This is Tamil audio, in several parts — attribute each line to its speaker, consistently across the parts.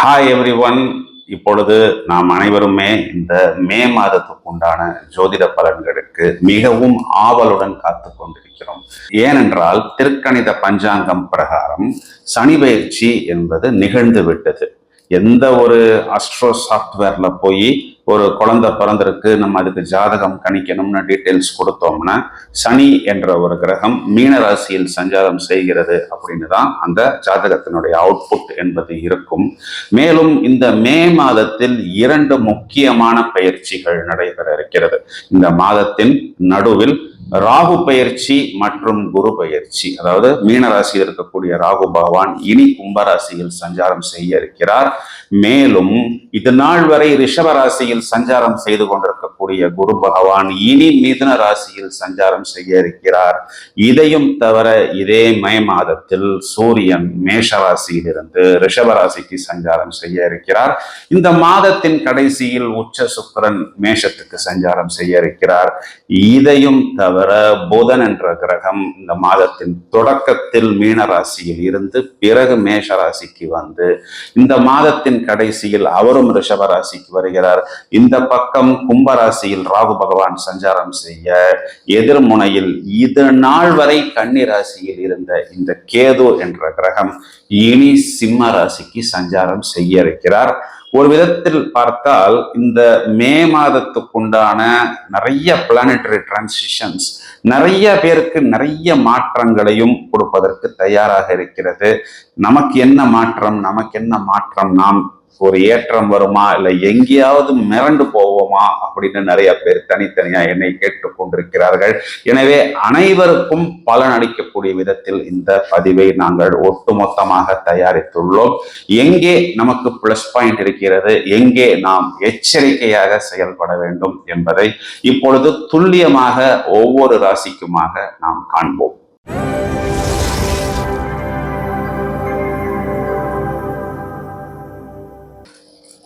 Speaker 1: ஹாய் எவ்ரி ஒன் இப்பொழுது நாம் அனைவருமே இந்த மே மாதத்துக்கு உண்டான ஜோதிட பலன்களுக்கு மிகவும் ஆவலுடன் காத்து கொண்டிருக்கிறோம். ஏனென்றால் திருக்கணித பஞ்சாங்கம் பிரகாரம் சனி பயிற்சி என்பது நிகழ்ந்து விட்டது. எந்த ஒரு அஸ்ட்ரோ சாஃப்ட்வேர்ல போய் ஒரு குழந்தை பிறந்திருக்கு நம்ம அதுக்கு ஜாதகம் கணிக்கணும்னு டீட்டெயில்ஸ் கொடுத்தோம்னா சனி என்ற ஒரு கிரகம் மீன ராசியில் சஞ்சாரம் செய்கிறது அப்படின்னு தான் அந்த ஜாதகத்தினுடைய அவுட்புட் என்பது இருக்கும். மேலும் இந்த மே மாதத்தில் இரண்டு முக்கியமான பயிற்சிகள் நடைபெற இருக்கிறது. இந்த மாதத்தின் நடுவில் ராகு பயிற்சி மற்றும் குரு பயிற்சி. அதாவது மீனராசியில் இருக்கக்கூடிய ராகு பகவான் இனி கும்பராசியில் சஞ்சாரம் செய்ய இருக்கிறார். மேலும் இது நாள் வரை ரிஷபராசியில் ராசியில் சஞ்சாரம் செய்து கொண்டிருக்கக்கூடிய குரு பகவான் இனி மிதுன ராசியில் சஞ்சாரம் செய்ய இருக்கிறார். இதையும் தவிர இதே மே மாதத்தில் சூரியன் மேஷ ராசியிலிருந்து ரிஷப ராசிக்கு சஞ்சாரம் செய்ய இருக்கிறார். இந்த மாதத்தின் கடைசியில் உச்ச சுக்கரன் மேஷத்துக்கு சஞ்சாரம் செய்ய இருக்கிறார். இதையும் தவிர புதன் என்ற கிரகம் இந்த மாதத்தின் தொடக்கத்தில் மீன ராசியில் இருந்து பிறகு மேஷ ராசிக்கு வந்து இந்த மாதத்தின் கடைசியில் அவரும் ரிஷப ராசிக்கு வருகிறார். இந்த பக்கம் கும்பராசியில் ராகு பகவான் சஞ்சாரம் செய்ய எதிர்முனையில் இது நாள் வரை கன்னி ராசியில் இருந்த இந்த கேது என்ற கிரகம் இனி சிம்ம ராசிக்கு சஞ்சாரம் செய்ய இருக்கிறார். ஒரு விதத்தில் பார்த்தால் இந்த மே மாதத்துக்குண்டான நிறைய பிளானட்டரி டிரான்சிஷன்ஸ் நிறைய பேருக்கு நிறைய மாற்றங்களையும் கொடுப்பதற்கு தயாராக இருக்கிறது. நமக்கு என்ன மாற்றம் நமக்கு என்ன மாற்றம் நாம் ஒரு ஏற்றம் வருமா? இல்லை எங்கேயாவது மிரண்டு போவோமா? அப்படின்னு நிறைய பேர் தனித்தனியா என்னை கேட்டுக்கொண்டிருக்கிறார்கள் எனவே அனைவருக்கும் பலன் அளிக்கக்கூடிய விதத்தில் இந்த பதிவை நாங்கள் ஒட்டுமொத்தமாக தயாரித்துள்ளோம். எங்கே நமக்கு பிளஸ் பாயிண்ட் இருக்கிறது? எங்கே நாம் எச்சரிக்கையாக செயல்பட வேண்டும் என்பதை இப்பொழுது துல்லியமாக ஒவ்வொரு ராசிக்குமாக நாம் காண்போம்.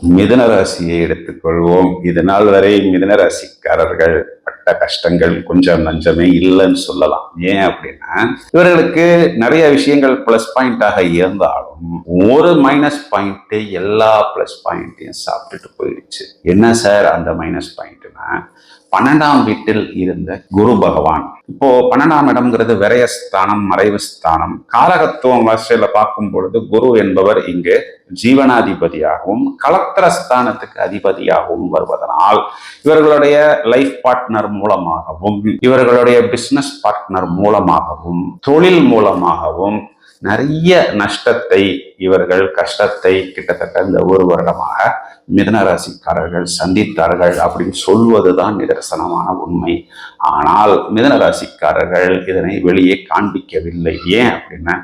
Speaker 1: மிதுன ராசியை எடுத்துக்கொள்வோம். இது நாள் வரை மிதன ராசிக்காரர்கள் பட்ட கஷ்டங்கள் கொஞ்சம் நஞ்சமே இல்லைன்னு சொல்லலாம். ஏன் அப்படின்னா இவர்களுக்கு நிறைய விஷயங்கள் பிளஸ் பாயிண்டாக இருந்தாலும் ஒரு மைனஸ் பாயிண்ட் எல்லா பிளஸ் பாயிண்ட்டையும் சாப்பிட்டுட்டு போயிடுச்சு. என்ன சார் அந்த மைனஸ் பாயிண்ட்னா பன்னெண்டாம் வீட்டில் இருந்த குரு பகவான். இப்போ பன்னெண்டாம் இடம்ங்கிறது விரயஸ்தானம் மறைவு ஸ்தானம். காலகத்துவம் வரிசையில பார்க்கும் பொழுது குரு என்பவர் இங்கு ஜீவனாதிபதியாகவும் கலத்திர ஸ்தானத்துக்கு அதிபதியாகவும் வருவதனால் இவர்களுடைய லைஃப் பார்ட்னர் மூலமாகவும் இவர்களுடைய பிசினஸ் பார்ட்னர் மூலமாகவும் தொழில் மூலமாகவும் நிறைய நஷ்டத்தை இவர்கள் கஷ்டத்தை கிட்டத்தட்ட இந்த ஒரு வருடமாக மிதன ராசிக்காரர்கள் சந்தித்தார்கள் அப்படின்னு சொல்வதுதான் நிதர்சனமான உண்மை. ஆனால் மிதன ராசிக்காரர்கள் இதனை வெளியே காண்பிக்கவில்லை. ஏன் அப்படின்னா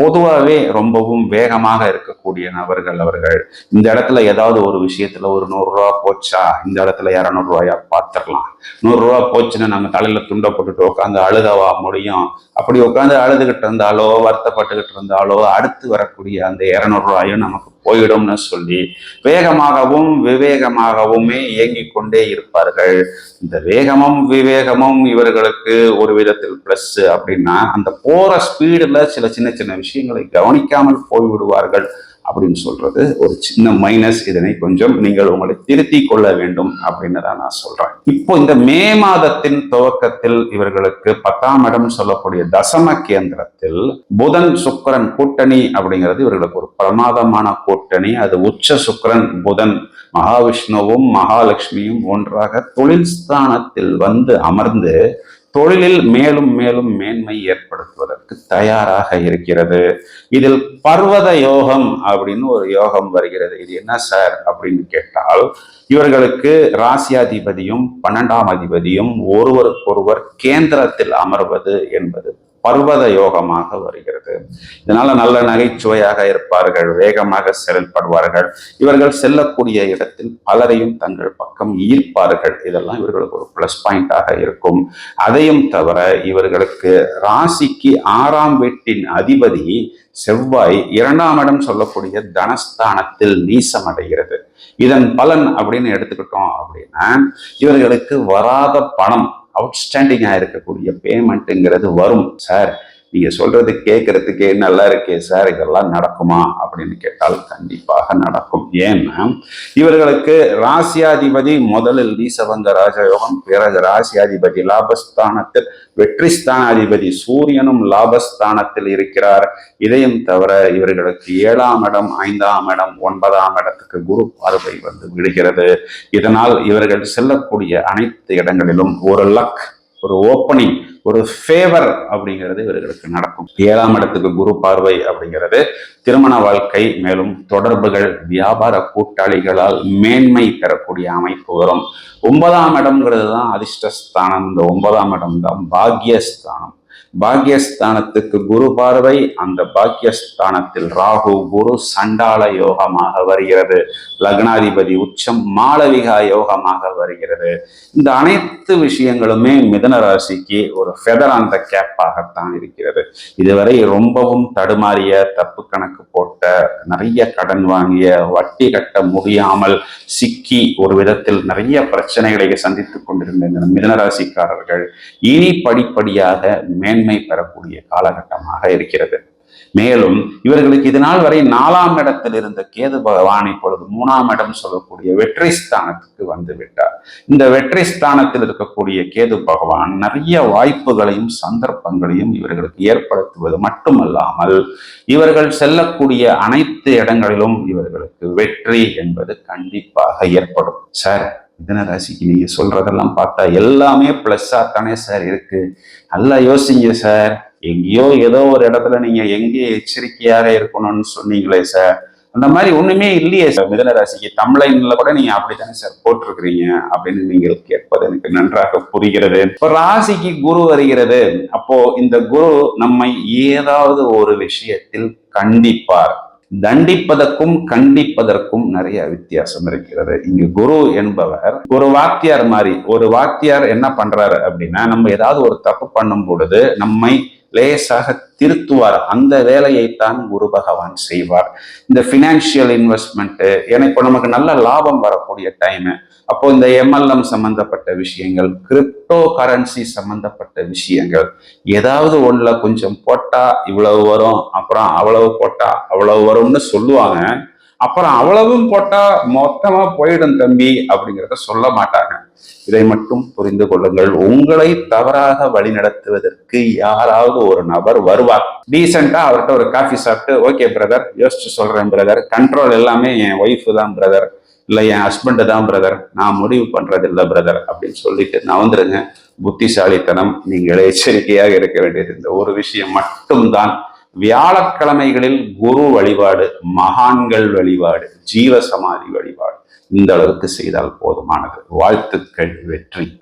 Speaker 1: பொதுவாகவே ரொம்பவும் வேகமாக இருக்கக்கூடிய நபர்கள் அவர்கள். இந்த இடத்துல ஏதாவது ஒரு விஷயத்துல ஒரு நூறுரூவா போச்சா? இந்த இடத்துல இரநூறுவாயா பார்த்துடலாம். நூறுரூவா போச்சுன்னா நம்ம தலையில துண்டை போட்டுட்டு உட்காந்து அழுதவா முடியும்? அப்படி உட்காந்து அழுதுகிட்டு இருந்தாலோ வருத்தப்பட்டுக்கிட்டு இருந்தாலோ அடுத்து வரக்கூடிய அந்த இரநூறுவாயும் நமக்கு போயிடும்னு சொல்லி வேகமாகவும் விவேகமாகவுமே இயங்கிக் கொண்டே இருப்பார்கள். இந்த வேகமும் விவேகமும் இவர்களுக்கு ஒரு விதத்தில் பிளஸ் அப்படின்னா அந்த போற ஸ்பீடுல சில சின்ன சின்ன விஷயங்களை கவனிக்காமல் போய்விடுவார்கள். அப்படின்னு சொல்றது ஒரு சின்ன மைனஸ் இதனை கொஞ்சம் நீங்கள் உங்களை திருத்தி கொள்ள வேண்டும் அப்படின்னு தான் நான் சொல்றேன். இப்போ இந்த மே மாதத்தின் துவக்கத்தில் இவர்களுக்கு பத்தாம் இடம் சொல்லக்கூடிய தசம கேந்திரத்தில் புதன் சுக்கரன் கூட்டணி அப்படிங்கிறது இவர்களுக்கு ஒரு பிரமாதமான கூட்டணி. அது உச்ச சுக்கரன் புதன் மகாவிஷ்ணுவும் மகாலட்சுமியும் ஒன்றாக தொழில் ஸ்தானத்தில் வந்து அமர்ந்து தொழிலில் மேலும் மேலும் மேன்மை ஏற்படுத்துவதற்கு தயாராக இருக்கிறது. இதில் பர்வத யோகம் அப்படின்னு ஒரு யோகம் வருகிறது. இது என்ன சார் அப்படின்னு கேட்டால் இவர்களுக்கு ராசியாதிபதியும் பன்னெண்டாம் அதிபதியும் ஒருவருக்கொருவர் கேந்திரத்தில் அமர்வது என்பது பர்வத யோகமாக வருகிறது. இதனால நல்ல நகைச்சுவையாக இருப்பார்கள் வேகமாக செயல்படுவார்கள். இவர்கள் செல்லக்கூடிய இடத்தில் பலரையும் தங்கள் பக்கம் ஈர்ப்பார்கள். இதெல்லாம் இவர்களுக்கு ஒரு பிளஸ் பாயிண்டாக இருக்கும். அதையும் தவிர இவர்களுக்கு ராசிக்கு ஆறாம் வீட்டின் அதிபதி செவ்வாய் இரண்டாம் இடம் சொல்லக்கூடிய தனஸ்தானத்தில் நீசம் அடைகிறது இதன் பலன் அப்படின்னு எடுத்துக்கிட்டோம் அப்படின்னா இவர்களுக்கு வராத பணம் அவுட்ஸ்டாண்டிங்காக இருக்கக்கூடிய பேமெண்ட்டுங்கிறது வரும் சார் நீங்கள் சொல்றது கேட்கறதுக்கே நல்லா இருக்கே சார் இதெல்லாம் நடக்குமா? அப்படின்னு கேட்டால் கண்டிப்பாக நடக்கும். ஏன்னா இவர்களுக்கு ராசியாதிபதி முதலில் நீசபங்க ராஜயோகம் பிறகு ராசியாதிபதி லாபஸ்தானத்தில் வெற்றி ஸ்தானாதிபதி சூரியனும் லாபஸ்தானத்தில் இருக்கிறார். இதையும் தவிர இவர்களுக்கு ஏழாம் இடம் ஐந்தாம் இடம் ஒன்பதாம் இடத்துக்கு குரு பார்வை வந்து விடுகிறது. இதனால் இவர்கள் செல்லக்கூடிய அனைத்து இடங்களிலும் ஒரு லக் ஒரு ஓப்பனிங் ஒரு ஃபேவர் அப்படிங்கிறது இவர்களுக்கு நடக்கும். ஏழாம் இடத்துக்கு குரு பார்வை அப்படிங்கிறது திருமண வாழ்க்கை மேலும் தொடர்புகள் வியாபார கூட்டாளிகளால் மேன்மை பெறக்கூடிய அமைப்பு வரும். ஒன்பதாம் இடம்ங்கிறது தான் அதிர்ஷ்டஸ்தானம். இந்த ஒன்பதாம் இடம் தான் பாக்யஸ்தானம். பாக்யஸ்தானத்துக்கு குரு பார்வை அந்த பாக்யஸ்தானத்தில் ராகு குரு சண்டால யோகமாக வருகிறது. லக்னாதிபதி உச்சம் மாளவிகா யோகமாக வருகிறது. இந்த அனைத்து விஷயங்களுமே மிதன ராசிக்கு ஒரு ஃபெதர் அந்த கேப்பாகத்தான் இருக்கிறது. இதுவரை ரொம்பவும் தடுமாறிய தப்பு கணக்கு போட்ட நிறைய கடன் வாங்கிய வட்டி கட்ட முடியாமல் சிக்கி ஒரு விதத்தில் நிறைய பிரச்சனைகளை சந்தித்துக் கொண்டிருந்த மிதனராசிக்காரர்கள் இனி படிப்படியாக மேன்மை உரிமை பெறக்கூடிய காலகட்டமாக இருக்கிறது. மேலும் இவர்களுக்கு இதனால் வரை நாலாம் இடத்தில் இருந்த கேது பகவான் இப்பொழுது மூணாம் இடம் சொல்லக்கூடிய வெற்றி ஸ்தானத்துக்கு வந்து விட்டார். இந்த வெற்றி ஸ்தானத்தில் இருக்கக்கூடிய கேது பகவான் நிறைய வாய்ப்புகளையும் சந்தர்ப்பங்களையும் இவர்களுக்கு ஏற்படுத்துவது மட்டுமல்லாமல் இவர்கள் செல்லக்கூடிய அனைத்து இடங்களிலும் இவர்களுக்கு வெற்றி என்பது கண்டிப்பாக ஏற்படும். சார் மிதன ராசிக்கு நீங்க சொல்றதெல்லாம் பார்த்தா எல்லாமே பிளஸ்ஸா தானே சார் இருக்கு. நல்லா யோசிங்க சார் எங்கேயோ ஏதோ ஒரு இடத்துல நீங்க எங்கேயோ எச்சரிக்கையாக இருக்கணும்னு சொன்னீங்களே சார் அந்த மாதிரி ஒண்ணுமே இல்லையே சார் மிதன ராசிக்கு தமிழ்ல கூட நீங்க அப்படித்தானே சார் போட்டிருக்கிறீங்க அப்படின்னு நீங்கள் கேட்பது எனக்கு நன்றாக புரிகிறது. இப்ப ராசிக்கு குரு வருகிறது. அப்போ இந்த குரு நம்மை ஏதாவது ஒரு விஷயத்தில் கண்டிப்பார். தண்டிப்பதற்கும் கண்டிப்பதற்கும் நிறைய வித்தியாசம் இருக்கிறது. இங்கு குரு என்பவர் ஒரு வாத்தியார் மாதிரி ஒரு வாத்தியார் என்ன பண்றாரு அப்படின்னா நம்ம ஏதாவது ஒரு தப்பு பண்ணும் பொழுது நம்மை லேசாக திருத்துவார். அந்த வேலையைத்தான் குரு பகவான் செய்வார். இந்த ஃபினான்ஷியல் இன்வெஸ்ட்மெண்ட்டு ஏன்னா இப்போ நமக்கு நல்ல லாபம் வரக்கூடிய டைமு அப்போ இந்த எம்எல்எம் சம்பந்தப்பட்ட விஷயங்கள் கிரிப்டோ கரன்சி சம்பந்தப்பட்ட விஷயங்கள் ஏதாவது ஒன்றில் கொஞ்சம் போட்டால் இவ்வளவு வரும் அப்புறம் அவ்வளவு போட்டால் அவ்வளவு வரும்னு சொல்லுவாங்க. அப்புறம் அவ்வளவும் போட்டா மொத்தமா போயிடும் தம்பி அப்படிங்கிறத சொல்ல மாட்டாங்க. இதை மட்டும் புரிந்து கொள்ளுங்கள். உங்களை தவறாக வழிநடத்துவதற்கு யாராவது ஒரு நபர் வருவார் டீசெண்டா அவர்கிட்ட ஒரு காஃபி சாப்பிட்டு ஓகே பிரதர் யோசிச்சு சொல்றேன் பிரதர் கண்ட்ரோல் எல்லாமே என் ஒய்ஃப் தான் பிரதர் இல்லை என் ஹஸ்பண்டு தான் பிரதர் நான் முடிவு பண்றது இல்லை பிரதர் அப்படின்னு சொல்லிட்டு நவந்துருங்க. புத்திசாலித்தனம் நீங்கள் எச்சரிக்கையாக இருக்க வேண்டியது. இந்த ஒரு விஷயம் மட்டும்தான். வியாழக்கிழமைகளில் குரு வழிபாடு மகான்கள் வழிபாடு ஜீவ சமாதி வழிபாடு. இந்த அளவுக்கு செய்தால் போதுமானது. வாழ்த்துக்கள் வெற்றி.